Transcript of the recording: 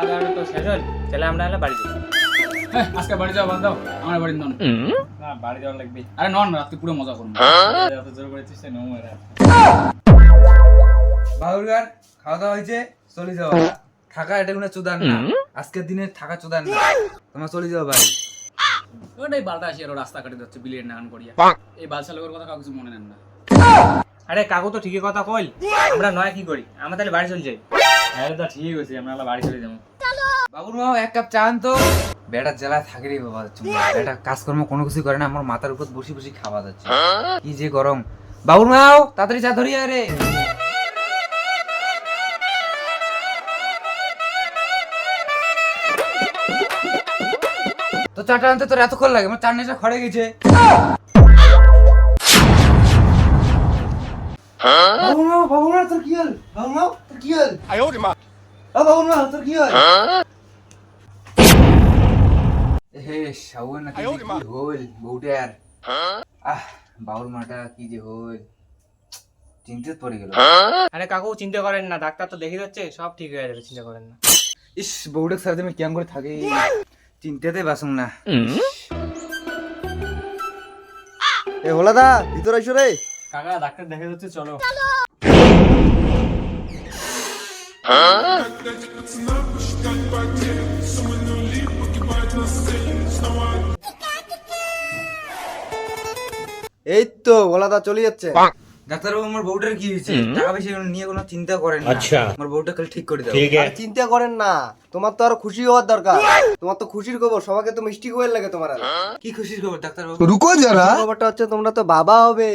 খাওয়া দাওয়াটা তো শেষ হল তাহলে আমরা হলে বাড়ি যাই। হ্যাঁ, আজকে বাড়ি যাওয়া বাদ দাও আমার বাড়ি নন। না বাড়ি যাওয়ার লাগবে। আরে নন রাত্রে পুরো মজা করব। এত জোর করেছিস সে নমো বাবুরগার খাওয়া দাওয়া হয়েছে চলে যাও। থাকা এটা কোনো চুদান না। আজকের দিনে থাকা চুদান না। তোমরা চলে যাও ভাই ওটাই বালটা আসি আর রাস্তা কাটে যাচ্ছে বিলিয়ে নান করিয়া। এই বালসা লোকের কথা কাউ কিছু মনে নেন না। আরে কাকু তো ঠিকই কথা কইল। আমরা নয় কি করি? আমরা তাহলে বাড়ি চলে যাই। হ্যাঁ তো ঠিক আছে আমরা বাড়ি চলে যাব। বাবুর মা এক কাপ চা আনতো বেটার জেলায় থাকে রে বাবা বেটা কাজকর্ম কোনো কিছু করে না আমার মাথার উপর বসে বসে খাওয়া যাচ্ছে। কি যে গরম। বাবুর মাও তাড়াতাড়ি চা ধরিয়ে রে। তো চাটা আনতে তোর এতক্ষণ লাগে আমার চার নেশা খড়ে গেছে। বাবুর মা বাবুর মা তোর কি হল? বাবুর মা তোর কি হল? বাবুর মা তোর কি হল? শাওন নাকি কি হল বউটার। আহ বাউল মাটা কি যে হল চিন্তিত পড়ে গেল। আরে কাকু চিন্তা করেন না ডাক্তার তো দেখে যাচ্ছে সব ঠিক হয়ে যাবে চিন্তা করেন না। ইস বউটার সাথে আমি কেমন করে থাকি? চিন্তাতে বাসুম না। এ হোলাদা ভিতর আইসো রে। কাকা ডাক্তার দেখে যাচ্ছে চলো। এই তো হোলাদা চলে যাচ্ছে। ডাক্তারবাবু আমার বউটার কি হয়েছে? টাকা পয়সা নিয়ে কোনো চিন্তা করেন না। আমার বউটা কাল ঠিক করে দাও। আর চিন্তা করেন না। তোমার তো আরও খুশি হওয়ার দরকার। তোমার তো খুশির খবর সবাইকে তো মিষ্টি খবর লাগে তোমার কি খুশির খবর ডাক্তারবাবু? খুশির খবরটা হচ্ছে তোমরা তো বাবা হবে